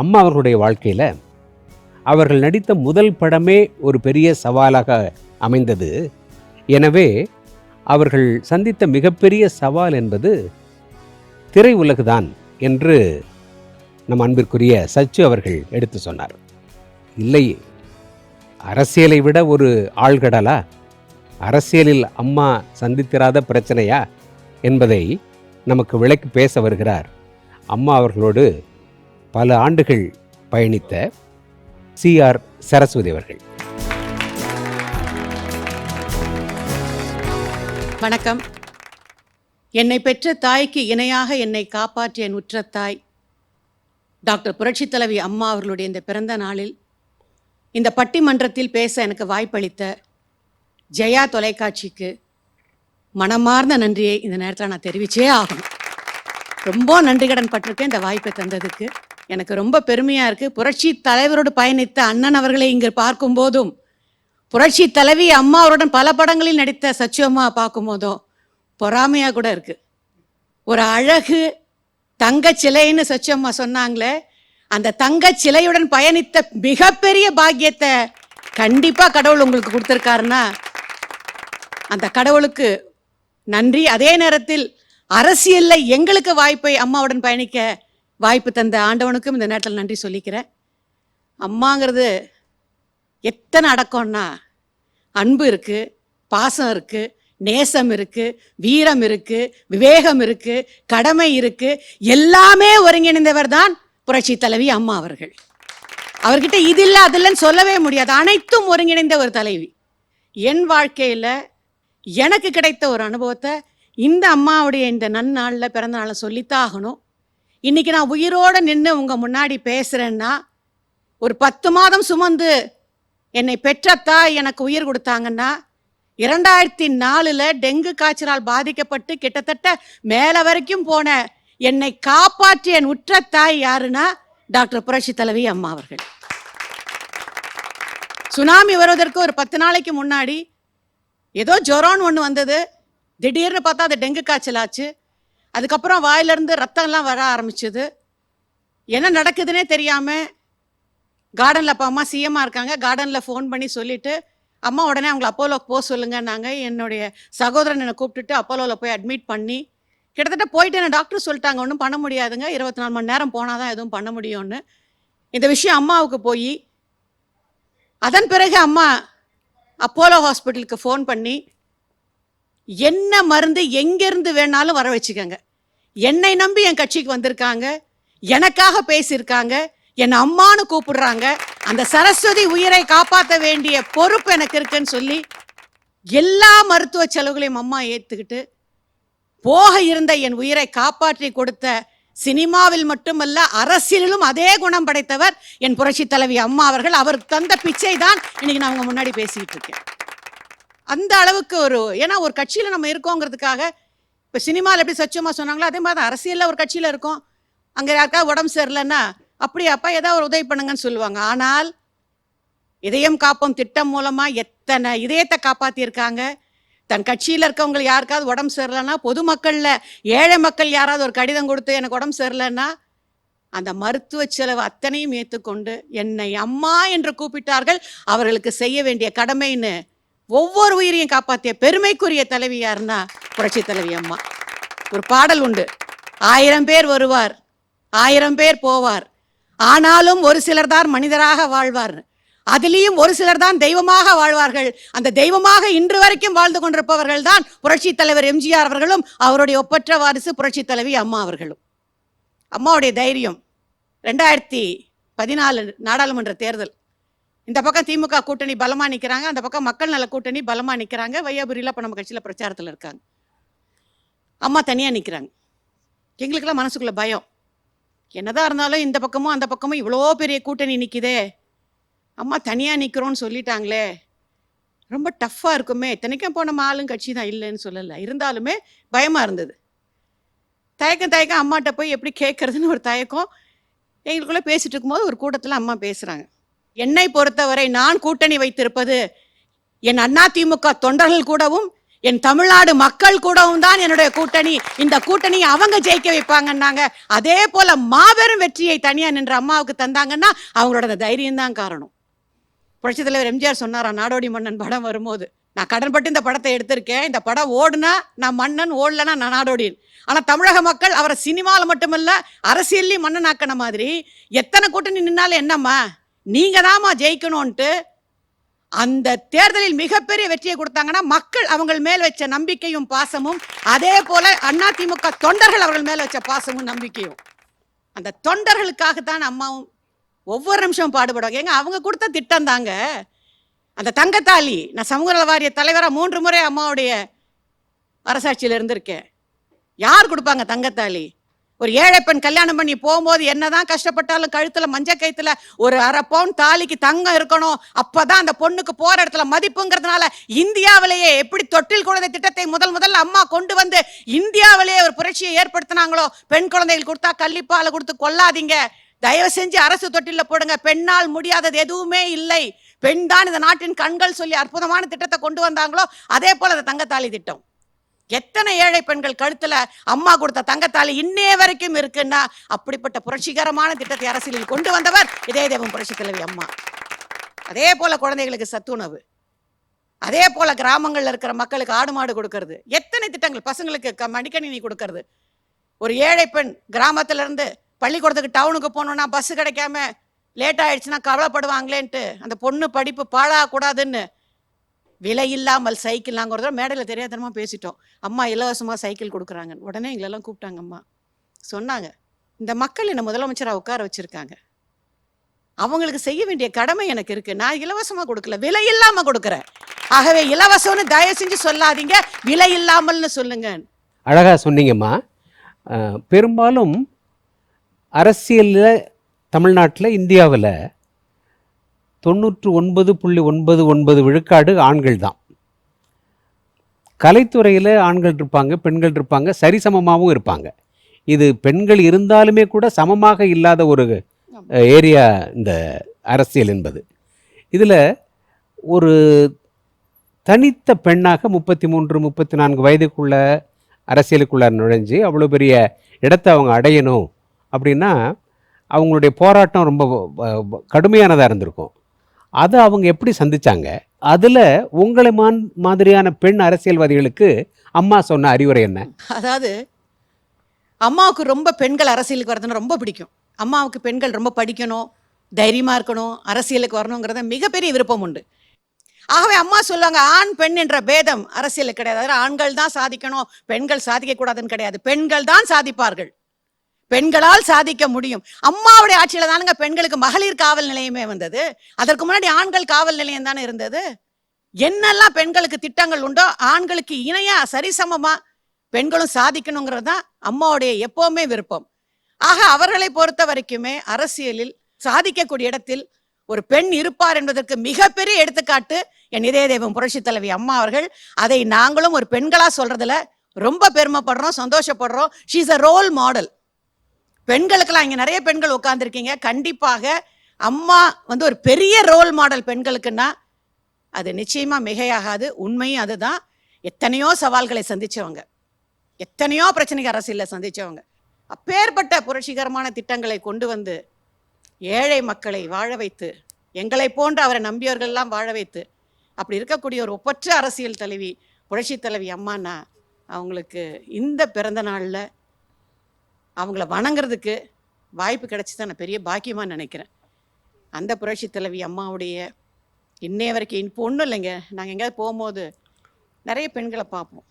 அம்மா அவர்களுடைய வாழ்க்கையில் அவர்கள் நடித்த முதல் படமே ஒரு பெரிய சவாலாக அமைந்தது. எனவே அவர்கள் சந்தித்த மிகப்பெரிய சவால் என்பது திரை உலகுதான் என்று நம் அன்பிற்குரிய சச்சு அவர்கள் எடுத்து சொன்னார். இல்லை அரசியலை விட ஒரு ஆழ்கடலா அரசியலில் அம்மா சந்தித்திராத பிரச்சனையா? என்பதை நமக்கு விளக்கி பேச வருகிறார் அம்மா அவர்களோடு பல ஆண்டுகள் பயணித்த சிஆர் சரஸ்வதி அவர்கள். வணக்கம். என்னை பெற்ற தாய்க்கு இணையாக என்னை காப்பாற்றிய என் தாய் டாக்டர் புரட்சித் தலைவி அம்மா அவர்களுடைய இந்த பிறந்த நாளில் இந்த பட்டிமன்றத்தில் பேச எனக்கு வாய்ப்பளித்த ஜெயா தொலைக்காட்சிக்கு மனமார்ந்த நன்றியை இந்த நேரத்தில் நான் தெரிவிச்சே ஆகணும். ரொம்ப நன்றிகடன் பட்டிருக்கேன் இந்த வாய்ப்பை தந்ததுக்கு. எனக்கு ரொம்ப பெருமையாக இருக்குது புரட்சி தலைவரோடு பயணித்த அண்ணன் அவர்களை இங்கு பார்க்கும்போதும் புரட்சி தலைவி அம்மா அவருடன் பல படங்களில் நடித்த சச்சு அம்மா பார்க்கும்போதும் பொறாமையாக கூட இருக்குது ஒரு அழகு தங்க சிலைன்னு சச்சு அம்மா சொன்னாங்களே அந்த தங்க சிலையுடன் பயணித்த மிகப்பெரிய பாக்கியத்தை கண்டிப்பாக கடவுள் உங்களுக்கு கொடுத்துருக்காருன்னா அந்த கடவுளுக்கு நன்றி. அதே நேரத்தில் அரசியலில் எங்களுக்கு வாய்ப்பை அம்மாவுடன் பயணிக்க வாய்ப்பு தந்த ஆண்டவனுக்கும் இந்த நேரத்தில் நன்றி சொல்லிக்கிறேன். அம்மாங்கிறது எத்தனை அடக்கம்னா அன்பு இருக்குது பாசம் இருக்குது நேசம் இருக்குது வீரம் இருக்குது விவேகம் இருக்குது கடமை இருக்குது எல்லாமே ஒருங்கிணைந்தவர் தான் புரட்சி தலைவி அம்மா அவர்கள். அவர்கிட்ட இது இல்லை அது இல்லைன்னு சொல்லவே முடியாது. அனைத்தும் ஒருங்கிணைந்த ஒரு தலைவி. என் வாழ்க்கையில் எனக்கு கிடைத்த ஒரு அனுபவத்தை இந்த அம்மாவுடைய இந்த நன்னாளில் பிறந்த நாளை சொல்லித்தான் ஆகணும். இன்னைக்கு நான் உயிரோடு நின்று உங்கள் முன்னாடி பேசுகிறேன்னா ஒரு பத்து மாதம் சுமந்து என்னை பெற்ற தாய் எனக்கு உயிர் கொடுத்தாங்கன்னா இரண்டாயிரத்தி நாலில் டெங்கு காய்ச்சலால் பாதிக்கப்பட்டு கிட்டத்தட்ட மேலே வரைக்கும் போன என்னை காப்பாற்றிய என் உற்ற தாய் யாருன்னா டாக்டர் புரட்சி தலைவி அம்மா அவர்கள். சுனாமி வருவதற்கு ஒரு பத்து நாளைக்கு முன்னாடி ஏதோ ஜொரோன்னு ஒன்று வந்தது. திடீர்னு பார்த்தா அது டெங்கு காய்ச்சல் ஆச்சு. அதுக்கப்புறம் வாயிலிருந்து ரத்தம்லாம் வர ஆரம்பிச்சது. என்ன நடக்குதுன்னே தெரியாமல் கார்டனில் அப்போ அம்மா சிஎம்மாக இருக்காங்க. கார்டனில் ஃபோன் பண்ணி சொல்லிவிட்டு அம்மா உடனே அவங்கள அப்போலோக்கு போக சொல்லுங்கன்னாங்க. என்னுடைய சகோதரன் என்னை கூப்பிட்டுட்டு அப்போலோவில் போய் அட்மிட் பண்ணி கிட்டத்தட்ட போயிட்டு என்ன டாக்டர் சொல்லிட்டாங்க ஒன்றும் பண்ண முடியாதுங்க. இருபத்தி நாலு மணி நேரம் போனால் தான் எதுவும் பண்ண முடியும்னு. இந்த விஷயம் அம்மாவுக்கு போய் அதன் பிறகு அம்மா அப்போலோ ஹாஸ்பிட்டலுக்கு ஃபோன் பண்ணி என்ன மருந்து எங்கேருந்து வேணாலும் வர வச்சுக்கோங்க. என்னை நம்பி என் கட்சிக்கு வந்திருக்காங்க. எனக்காக பேசியிருக்காங்க. என் அம்மான்னு கூப்பிடுறாங்க. அந்த சரஸ்வதி உயிரை காப்பாற்ற வேண்டிய பொறுப்பு எனக்கு இருக்குன்னு சொல்லி எல்லா மருத்துவ செலவுகளையும் அம்மா ஏற்றுக்கிட்டு போக இருந்த என் உயிரை காப்பாற்றி கொடுத்த சினிமாவில் மட்டுமல்ல அரசியலிலும் அதே குணம் படைத்தவர் என் புரட்சி தலைவி அம்மா அவர்கள். அவர் தந்த பிச்சை தான் இன்னைக்கு நான் உங்க முன்னாடி பேசிக்கிட்டு இருக்கேன். அந்த அளவுக்கு ஒரு ஏன்னா ஒரு கட்சியில் நம்ம இருக்கோங்கிறதுக்காக இப்போ சினிமாவில் எப்படி சச்சியமாக சொன்னாங்களோ அதே மாதிரி தான் அரசியலில் ஒரு கட்சியில் இருக்கோம். அங்கே யாருக்காவது உடம்பு சரியில்லைன்னா அப்படியாப்பா ஏதாவது ஒரு உதவி பண்ணுங்கன்னு சொல்லுவாங்க. ஆனால் இதயம் காப்போம் திட்டம் மூலமாக எத்தனை இதயத்தை காப்பாற்றியிருக்காங்க தன் கட்சியில் இருக்கவங்க யாருக்காவது உடம்பு சரியில்லைன்னா பொதுமக்களில் ஏழை மக்கள் யாராவது ஒரு கடிதம் கொடுத்து எனக்கு உடம்பு சரியில்லைன்னா அந்த மருத்துவ செலவு அத்தனையும் ஏற்றுக்கொண்டு என்னை அம்மா என்று கூப்பிட்டார்கள். அவர்களுக்கு செய்ய வேண்டிய கடமைன்னு ஒவ்வொரு உயிரையும் காப்பாற்றிய பெருமைக்குரிய தலைவி யாருன்னா புரட்சி தலைவி அம்மா. ஒரு பாடல் உண்டு. ஆயிரம் பேர் வருவார் ஆயிரம் பேர் போவார். ஆனாலும் ஒரு சிலர் தான் மனிதராக வாழ்வார். அதிலேயும் ஒரு சிலர் தான் தெய்வமாக வாழ்வார்கள். அந்த தெய்வமாக இன்று வரைக்கும் வாழ்ந்து கொண்டிருப்பவர்கள் தான் புரட்சி தலைவர் எம்ஜிஆர் அவர்களும் அவருடைய ஒப்பற்ற வாரிசு புரட்சி தலைவி அம்மா அவர்களும். அம்மாவுடைய தைரியம் ரெண்டாயிரத்தி பதினாலு நாடாளுமன்ற தேர்தல். இந்த பக்கம் திமுக கூட்டணி பலமா நிற்கிறாங்க அந்த பக்கம் மக்கள் நல கூட்டணி பலமா நிற்கிறாங்க வையாபுரியில் இப்போ நம்ம கட்சியில் பிரச்சாரத்தில் இருக்காங்க. அம்மா தனியாக நிற்கிறாங்க எங்களுக்கெல்லாம் மனசுக்குள்ள பயம். என்னதான் இருந்தாலும் இந்த பக்கமும் அந்த பக்கமும் இவ்வளோ பெரிய கூட்டணி நிற்கிதே அம்மா தனியாக நிற்கிறோன்னு சொல்லிட்டாங்களே. ரொம்ப டஃப்பாக இருக்குமே. இத்தனைக்கும் போன நம்ம ஆளும் கட்சி தான் இல்லைன்னு சொல்லலை. இருந்தாலுமே பயமாக இருந்தது. தயக்கம் தயக்கம் அம்மாட்ட போய் எப்படி கேட்குறதுன்னு ஒரு தயக்கம். எங்களுக்குள்ளே பேசிகிட்டு இருக்கும்போது ஒரு கூட்டத்தில் அம்மா பேசுகிறாங்க என்னை பொறுத்தவரை நான் கூட்டணி வைத்திருப்பது என் அண்ணா திமுக தொண்டர்கள் கூடவும் என் தமிழ்நாடு மக்கள் கூடவும் தான் என்னுடைய கூட்டணி. இந்த கூட்டணியை அவங்க ஜெயிக்க வைப்பாங்கன்னாங்க. அதே போல மாபெரும் வெற்றியை தனியா நின்ற அம்மாவுக்கு தந்தாங்கன்னா அவங்களோட தைரியம் தான் காரணம். புரட்சித் தலைவர் எம்ஜிஆர் சொன்னாரா நாடோடி மன்னன் படம் வரும்போது. நான் கடன்பட்டு இந்த படத்தை எடுத்திருக்கேன். இந்த படம் ஓடுனா நான் மன்னன் ஓடலனா நான் நாடோடின். ஆனா தமிழக மக்கள் அவரை சினிமாவில் மட்டுமல்ல அரசியல்லையும் மன்னனாக்கின மாதிரி எத்தனை கூட்டணி நின்னாலும் என்னம்மா? நீங்கள் தாம்மா ஜெயிக்கணும்ன்ட்டு அந்த தேர்தலில் மிகப்பெரிய வெற்றியை கொடுத்தாங்கன்னா மக்கள் அவங்கள் மேல் வச்ச நம்பிக்கையும் பாசமும் அதே போல அதிமுக தொண்டர்கள் அவர்கள் மேல் வச்ச பாசமும் நம்பிக்கையும். அந்த தொண்டர்களுக்காகத்தான் அம்மாவும் ஒவ்வொரு நிமிஷமும் பாடுபடுவாங்க. ஏங்க அவங்க கொடுத்த திட்டம் தாங்க. அந்த தங்கத்தாலி நான் சமூக நல வாரிய தலைவராக மூன்று முறை அம்மாவுடைய அரசாட்சியில் இருந்திருக்கேன். யார் கொடுப்பாங்க தங்கத்தாலி? ஒரு ஏழை பெண் கல்யாணம் பண்ணி போகும்போது என்னதான் கஷ்டப்பட்டாலும் கழுத்துல மஞ்ச கயித்துல ஒரு அரை பவுன் தாலிக்கு தங்கம் இருக்கணும். அப்பதான் அந்த பொண்ணுக்கு போற இடத்துல மதிப்புங்கிறதுனால இந்தியாவிலேயே எப்படி தொட்டில் குழந்தை திட்டத்தை முதல் முதல்ல அம்மா கொண்டு வந்து இந்தியாவிலேயே ஒரு புரட்சியை ஏற்படுத்தினாங்களோ? பெண் குழந்தைகள் கொடுத்தா கள்ளிப்பால கொடுத்து கொல்லாதீங்க. தயவு செஞ்சு அரசு தொட்டில போடுங்க. பெண்ணால் முடியாதது எதுவுமே இல்லை. பெண் தான் இந்த நாட்டின் கண்கள் சொல்லி அற்புதமான திட்டத்தை கொண்டு வந்தாங்களோ? அதே போல அந்த தங்கத்தாலி திட்டம். எத்தனை ஏழை பெண்கள் கழுத்துல அம்மா கொடுத்த தங்கத்தாலி இன்னே வரைக்கும் இருக்குன்னா அப்படிப்பட்ட புரட்சிகரமான திட்டத்தை அரசியலில் கொண்டு வந்தவர் இதே தேவம் புரட்சி தலைவி அம்மா. அதே போல குழந்தைகளுக்கு சத்துணவு. அதே போல கிராமங்கள்ல இருக்கிற மக்களுக்கு ஆடு மாடு கொடுக்கறது. எத்தனை திட்டங்கள் பசங்களுக்கு க- மடிக்கணினி கொடுக்கறது. ஒரு ஏழை பெண் கிராமத்துல இருந்து பள்ளிக்கூடத்துக்கு டவுனுக்கு போகணும்னா பஸ் கிடைக்காம லேட் ஆயிடுச்சுன்னா கவலைப்படுவாங்களேன்ட்டு அந்த பொண்ணு படிப்பு பாழாகக்கூடாதுன்னு விலை இல்லாமல் சைக்கிள் நாங்கள் ஒரு தடவை மேடையில் தெரியாதனமாக பேசிட்டோம். அம்மா இலவசமாக சைக்கிள் கொடுக்குறாங்க. உடனே எங்களெல்லாம் கூப்பிட்டாங்க அம்மா. சொன்னாங்க இந்த மக்கள் என்னை முதலமைச்சராக உட்கார வச்சுருக்காங்க. அவங்களுக்கு செய்ய வேண்டிய கடமை எனக்கு இருக்கு. நான் இலவசமாக கொடுக்கல விலை இல்லாமல் கொடுக்குறேன். ஆகவே இலவசம்னு தயவு செஞ்சு சொல்லாதீங்க விலை இல்லாமல்னு சொல்லுங்க. அழகாக சொன்னீங்கம்மா. பெரும்பாலும் அரசியலில் தமிழ்நாட்டில் இந்தியாவில் தொண்ணூற்று ஒன்பது புள்ளி ஒன்பது ஒன்பது விழுக்காடு ஆண்கள் தான் கலைத்துறையில் ஆண்கள் இருப்பாங்க பெண்கள் இருப்பாங்க சரிசமமாகவும் இருப்பாங்க. இது பெண்கள் இருந்தாலுமே கூட சமமாக இல்லாத ஒரு ஏரியா இந்த அரசியல் என்பது. இதில் ஒரு தனித்த பெண்ணாக முப்பத்தி மூன்று முப்பத்தி நான்கு வயதுக்குள்ள அரசியலுக்குள்ள நுழைஞ்சு அவ்வளோ பெரிய இடத்தை அவங்க அடையணும் அப்படின்னா அவங்களுடைய போராட்டம் ரொம்ப கடுமையானதாக இருந்திருக்கும். அதை அவங்க எப்படி சந்திச்சாங்க? அதில் உங்களை மான் மாதிரியான பெண் அரசியல்வாதிகளுக்கு அம்மா சொன்ன அறிவுரை என்ன? அதாவது அம்மாவுக்கு ரொம்ப பெண்கள் அரசியலுக்கு வரதுன்னு ரொம்ப பிடிக்கும். அம்மாவுக்கு பெண்கள் ரொம்ப படிக்கணும் தைரியமா இருக்கணும் அரசியலுக்கு வரணுங்கிறத மிகப்பெரிய விருப்பம் உண்டு. ஆகவே அம்மா சொல்லுவாங்க ஆண் பெண் என்ற பேதம் அரசியலுக்கு கிடையாது. அதாவது ஆண்கள் தான் சாதிக்கணும் பெண்கள் சாதிக்க கூடாதுன்னு கிடையாது. பெண்கள் தான் சாதிப்பார்கள். பெண்களால் சாதிக்க முடியும். அம்மாவுடைய ஆட்சியில தானுங்க பெண்களுக்கு மகளிர் காவல் நிலையமே வந்தது. அதற்கு முன்னாடி ஆண்கள் காவல் நிலையம் தானே இருந்தது. என்னெல்லாம் பெண்களுக்கு திட்டங்கள் உண்டோ ஆண்களுக்கு இணையா சரிசமமா பெண்களும் சாதிக்கணுங்கிறது தான் அம்மாவுடைய எப்பவுமே விருப்பம். ஆக அவர்களை பொறுத்த வரைக்குமே அரசியலில் சாதிக்கக்கூடிய இடத்தில் ஒரு பெண் இருப்பார் என்பதற்கு மிகப்பெரிய எடுத்துக்காட்டு என் இதய தெய்வம் புரட்சி தலைவி அம்மா அவர்கள். அதை நாங்களும் ஒரு பெண்களா சொல்றதுல ரொம்ப பெருமைப்படுறோம் சந்தோஷப்படுறோம். ஷீஸ் அ ரோல் மாடல் பெண்களுக்கெல்லாம் இங்கே நிறைய பெண்கள் உட்காந்துருக்கீங்க கண்டிப்பாக அம்மா வந்து ஒரு பெரிய ரோல் மாடல் பெண்களுக்குன்னா அது நிச்சயமாக மிகையாகாது. உண்மையும் அதுதான். எத்தனையோ சவால்களை சந்தித்தவங்க எத்தனையோ பிரச்சனைகள் அரசியலில் சந்தித்தவங்க அப்பேற்பட்ட புரட்சிகரமான திட்டங்களை கொண்டு வந்து ஏழை மக்களை வாழ வைத்து எங்களை போன்ற அவரை நம்பியவர்கள்லாம் வாழ வைத்து அப்படி இருக்கக்கூடிய ஒரு ஒப்பற்ற அரசியல் தலைவி புரட்சி தலைவி அம்மானா அவங்களுக்கு இந்த பிறந்த நாளில் அவங்கள வணங்குறதுக்கு வாய்ப்பு கிடைச்சி நான் பெரிய பாக்கியமாக நினைக்கிறேன். அந்த புரட்சி தலைவி அம்மாவுடைய இன்னைய வரைக்கும் இப்போ ஒன்றும் இல்லைங்க. நாங்கள் எங்கேயாவது போகும்போது நிறைய பெண்களை பார்ப்போம்.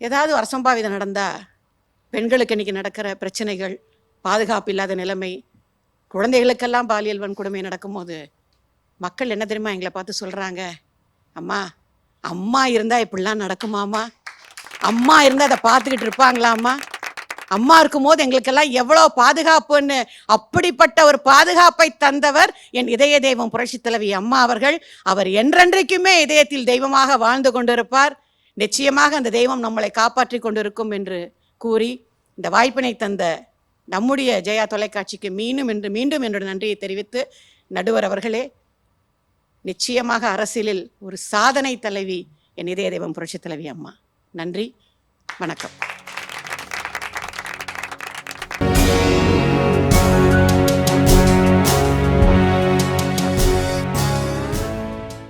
ஏதாவது அரசம்பாவிதம் நடந்தால் பெண்களுக்கு இன்னைக்கு நடக்கிற பிரச்சனைகள் பாதுகாப்பு இல்லாத நிலைமை குழந்தைகளுக்கெல்லாம் பாலியல் வன்கொடுமை நடக்கும்போது மக்கள் என்ன தெரியுமா எங்களை பார்த்து சொல்கிறாங்க அம்மா அம்மா இருந்தால் இப்படிலாம் நடக்குமாம்மா? அம்மா இருந்தால் அதை பார்த்துக்கிட்டு இருப்பாங்களாம்மா? அம்மா இருக்கும்போது எங்களுக்கெல்லாம் எவ்வளோ பாதுகாப்புன்னு அப்படிப்பட்ட ஒரு பாதுகாப்பை தந்தவர் என் இதய தெய்வம் புரட்சி தலைவி அம்மா அவர்கள். அவர் என்றென்றைக்குமே இதயத்தில் தெய்வமாக வாழ்ந்து கொண்டிருப்பார். நிச்சயமாக அந்த தெய்வம் நம்மளை காப்பாற்றி கொண்டிருக்கும் என்று கூறி இந்த வாய்ப்பினை தந்த நம்முடைய ஜெயா தொலைக்காட்சிக்கு மீண்டும் என்று மீண்டும் என்னோட நன்றியை தெரிவித்து நடுவர் அவர்களே நிச்சயமாக அரசியலில் ஒரு சாதனை தலைவி என் இதய தெய்வம் புரட்சி தலைவி அம்மா. நன்றி வணக்கம்.